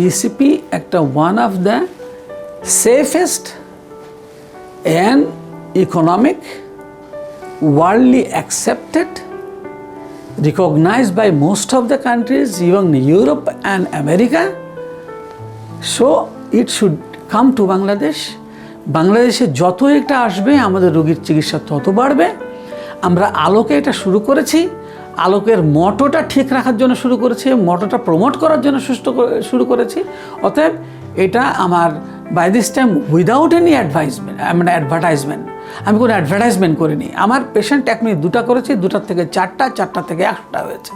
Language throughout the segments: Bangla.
ইসিপি একটা one of the safest and economic worldly accepted recognized by most of the countries, even Europe and America. So it should come to Bangladesh. বাংলাদেশে যত এটা আসবে আমাদের রোগীর চিকিৎসা তত বাড়বে আমরা আলোকে এটা শুরু করেছি আলোকের মটোটা ঠিক রাখার জন্য শুরু করেছি, মটোটা প্রমোট করার জন্য সুস্থ শুরু করেছি। অতএব এটা আমার by this time without any advisement মানে অ্যাডভার্টাইজমেন্ট আমি কোনো অ্যাডভার্টাইজমেন্ট করিনি। আমার পেশেন্ট এক মিনিট দুটা করেছি, দুটার থেকে চারটা চারটা থেকে একশোটা হয়েছে।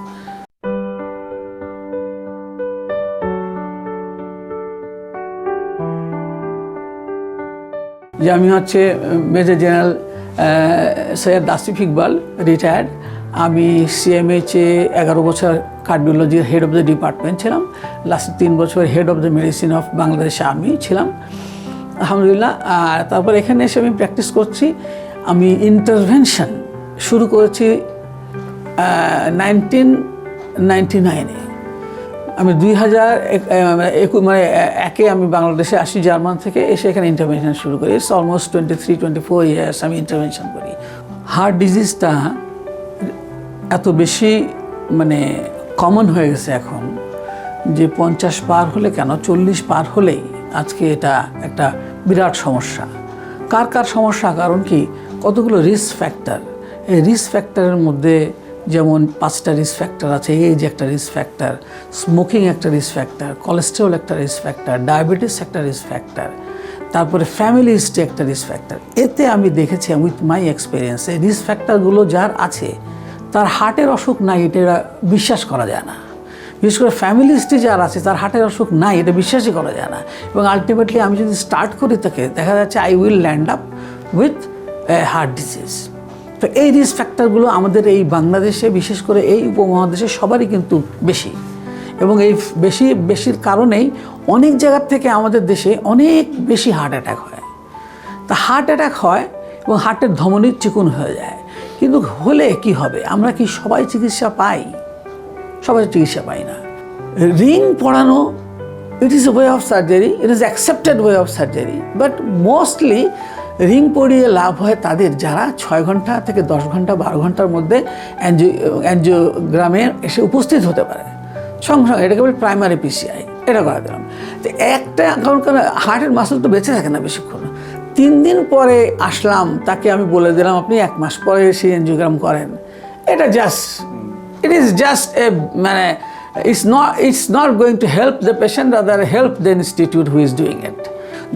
যে আমি হচ্ছে major general Syed Asif Iqbal retired আমি সিএমএইচে এগারো বছর কার্ডিওলজির হেড অফ দ্য ডিপার্টমেন্ট ছিলাম। লাস্ট তিন বছর head of the medicine of বাংলাদেশে আমি ছিলাম। আলহামদুলিল্লাহ, আর তারপর এখানে এসে আমি প্র্যাকটিস করছি। আমি ইন্টারভেনশন শুরু করেছি নাইনটিন নাইনটি নাইনে আমি দুই হাজার একুশ মানে একে আমি বাংলাদেশে আসি, জার্মান থেকে এসে এখানে ইন্টারভেনশন শুরু করি। Almost twenty three twenty four years আমি ইন্টারভেনশন করি। হার্ট ডিজিজটা এত বেশি মানে কমন হয়ে গেছে এখন যে পঞ্চাশ পার হলে কেন? চল্লিশ পার হলেই আজকে এটা একটা বিরাট সমস্যা। কার কার সমস্যা? কারণ কি? কতগুলো রিস্ক ফ্যাক্টর এই রিস্ক ফ্যাক্টরের মধ্যে যেমন পাঁচটা রিস্ক ফ্যাক্টর আছে এজ একটা রিস্ক ফ্যাক্টর স্মোকিং একটা রিস্ক ফ্যাক্টর কোলেস্ট্রল একটা রিস্ক ফ্যাক্টর ডায়াবেটিস একটা রিস্ক ফ্যাক্টর তারপরে ফ্যামিলি হিস্ট্রি একটা রিস্ক ফ্যাক্টর এতে আমি দেখেছি উইথ মাই এক্সপিরিয়েন্স এই রিস্ক ফ্যাক্টরগুলো যার আছে তার হার্টের অসুখ নাই, এটা বিশ্বাস করা যায় না। বিশেষ করে ফ্যামিলি হিস্ট্রি যার আছে, তার হার্টের অসুখ নাই, এটা বিশ্বাসই করা যায় না। এবং আলটিমেটলি আমি যদি স্টার্ট করি তাকে, দেখা যাচ্ছে I will land up with heart disease তো এই রিস্ক ফ্যাক্টরগুলো আমাদের এই বাংলাদেশে, বিশেষ করে এই উপমহাদেশে সবারই কিন্তু বেশি। এবং এই বেশি, বেশির কারণেই অনেক জায়গার থেকে আমাদের দেশে অনেক বেশি হার্ট অ্যাটাক হয়। তা হার্ট অ্যাটাক হয় এবং হার্টের ধমনী চিকুন হয়ে যায়। কিন্তু হলে কি হবে? আমরা কি সবাই চিকিৎসা পাই? সবাই চিকিৎসা পাই না। রিং পড়ানো it is a way of surgery it is accepted way of surgery but mostly ring পড়িয়ে লাভ হয় তাদের যারা ছয় ঘণ্টা থেকে দশ ঘণ্টা, বারো ঘণ্টার মধ্যে অ্যানজিও অ্যানজিওগ্রামে এসে উপস্থিত হতে পারে। সঙ্গে সঙ্গে, এটাকে বলি প্রাইমারি পিসিআই এটা করা দিলাম তো একটা, কারণ কারণ হার্টের মাসল তো বেঁচে থাকে না বেশিক্ষণ। তিন দিন পরে আসলাম, তাকে আমি বলে দিলাম, আপনি এক মাস পরে এসে এনজিওগ্রাম করেন এটা just it is just a মানে it's not it's not going to help the patient other help the institute who is doing it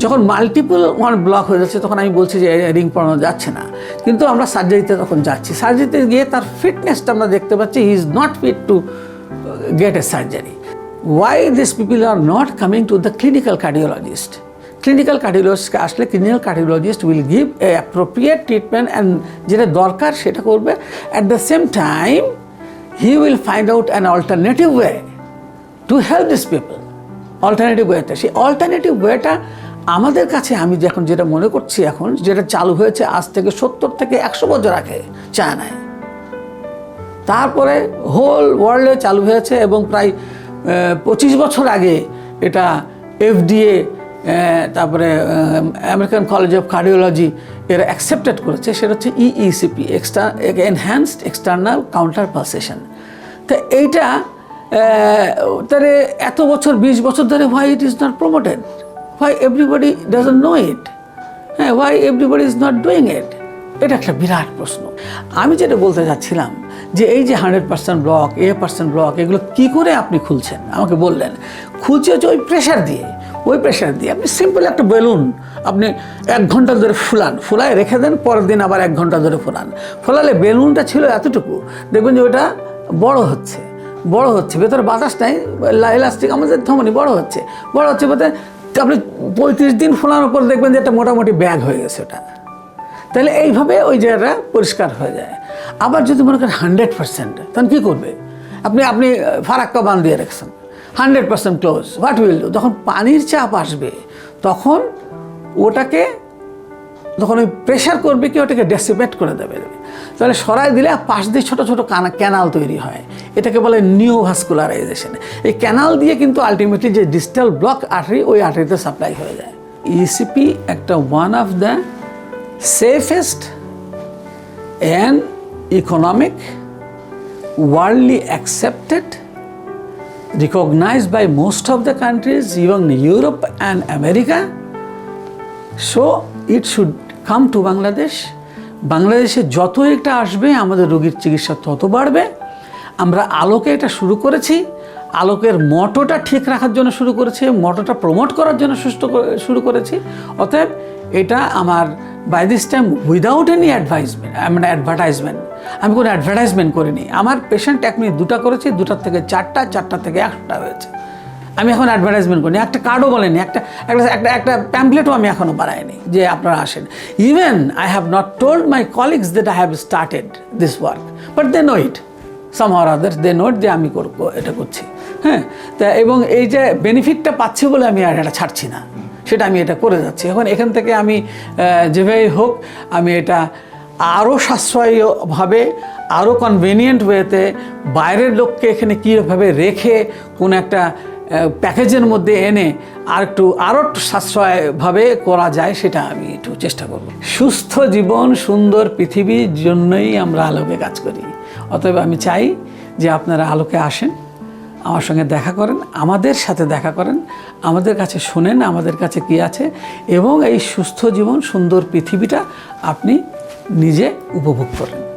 যখন মাল্টিপল ওয়ান ব্লক হয়ে যাচ্ছে, তখন আমি বলছি যে রিং পড়ানো যাচ্ছে না কিন্তু আমরা সার্জারিতে তখন যাচ্ছি সার্জারিতে গিয়ে তার ফিটনেসটা আমরা দেখতে পাচ্ছি he is not fit to get a surgery. Why these people are not coming to the clinical cardiologist? Clinical কার্ডিওলজিস্টকে আসলে clinical cardiologist will give a appropriate treatment and যেটা দরকার সেটা করবে। At the same time he will find out an alternative way to help this people alternative ওয়েতে সেই অল্টারনেটিভ ওয়েটা আমাদের কাছে, আমি যখন যেটা মনে করছি এখন, যেটা চালু হয়েছে আজ থেকে সত্তর থেকে একশো বছর আগে চায়নায়। তারপরে হোল ওয়ার্ল্ডে চালু হয়েছে এবং প্রায় পঁচিশ বছর আগে এটা এফডিএ ডি তারপরে আমেরিকান কলেজ অফ কার্ডিওলজি এরা অ্যাকসেপ্টেড করেছে, সেটা হচ্ছে EECP extra enhanced external counter pulsation তো এইটা তাহলে এত বছর, বিশ বছর ধরে why it is not promoted why everybody doesn't know it হ্যাঁ why everybody is not doing it এটা একটা বিরাট প্রশ্ন। আমি যেটা বলতে চাচ্ছিলাম যে এই যে hundred percent block a percent block এগুলো কী করে আপনি খুলছেন? আমাকে বললেন, খুলছে হচ্ছে ওই প্রেশার দিয়ে। ওই প্রেশার দিয়ে। আপনি সিম্পল একটা বেলুন আপনি এক ঘণ্টা ধরে ফুলান। ফুলায় রেখে দেন, পরের দিন আবার এক ঘণ্টা ধরে ফুলান। ফলালে বেলুনটা ছিল এতটুকু। দেখবেন যে ওটা বড় হচ্ছে। বড় হচ্ছে। ভেতরে বাতাস নাই ইলাস্টিক আমাদের ধমনি বড় হচ্ছে। বড় হচ্ছে বলতে আপনি পঁয়ত্রিশ দিন ফোলানোর পর দেখবেন যে একটা মোটামুটি ব্যাগ হয়ে গেছে ওটা। তাহলে এইভাবে ওই জায়গাটা পরিষ্কার হয়ে যায়। আবার যদি মনে করেন হান্ড্রেড পার্সেন্ট তখন কী করবে? আপনি আপনি ফারাক্কা বান দিয়ে রেখেছেন। Hundred percent close. What will do? যখন পানির চাপ আসবে, তখন ওটাকে, যখন ওই প্রেশার করবে কি, ওটাকে ডেসিপেট করে দেবে। তাহলে সরাই দিলে পাশ দিয়ে ছোটো ছোটো কানা, ক্যানাল তৈরি হয়। এটাকে বলে নিউ ভাস্কুলারাইজেশন। এই ক্যানাল দিয়ে কিন্তু আলটিমেটলি যে ডিজিটাল ব্লক আর্টারি, ওই আর্টারিতে সাপ্লাই হয়ে যায়। ইসিপি একটা one of the safest and economic worldly accepted recognized by most of the countries, even Europe and America. So it should come to Bangladesh. বাংলাদেশে যত এটা আসবে আমাদের রোগীর চিকিৎসা তত বাড়বে আমরা আলোকে এটা শুরু করেছি আলোকের মটোটা ঠিক রাখার জন্য শুরু করেছি মটোটা প্রমোট করার জন্য সুস্থ শুরু করেছি অতএব এটা আমার by this time without any advisement মানে অ্যাডভার্টাইজমেন্ট আমি কোনো অ্যাডভার্টাইজমেন্ট করিনি। আমার পেশেন্ট এক মিনিট দুটা করেছি, দুটার থেকে চারটা চারটা থেকে একটা হয়েছে। আমি এখন অ্যাডভার্টাইজমেন্ট করিনি। একটা কার্ডও বলেনি, একটা একটা একটা একটা প্যাম্পলেটও আমি এখনও বানাইনি যে আপনারা আসেন। Even I have not told my colleagues that I have started this work but they know it some R others they note যে আমি এটা করছি। হ্যাঁ তা এবং এই যে বেনিফিটটা পাচ্ছি বলে আমি আর এটা ছাড়ছি না। সেটা আমি এটা করে যাচ্ছি। এখন এখান থেকে আমি যেভাবেই হোক, আমি এটা আরও সাশ্রয়ীভাবে আরও কনভেনিয়েন্ট ওয়েতে বাইরের লোককে এখানে কীভাবে রেখে কোনো একটা প্যাকেজের মধ্যে এনে আর একটু আরও সাশ্রয়ভাবে করা যায়, সেটা আমি একটু চেষ্টা করব। সুস্থ জীবন, সুন্দর পৃথিবীর জন্যই আমরা আলোকে কাজ করি। অতএব আমি চাই যে আপনারা আলোকে আসেন। আমার সঙ্গে দেখা করেন, আমাদের সাথে দেখা করেন, আমাদের কাছে শোনেন, আমাদের কাছে কি আছে, এবং এই সুস্থ জীবন, সুন্দর পৃথিবীটা আপনি নিজে উপভোগ করেন।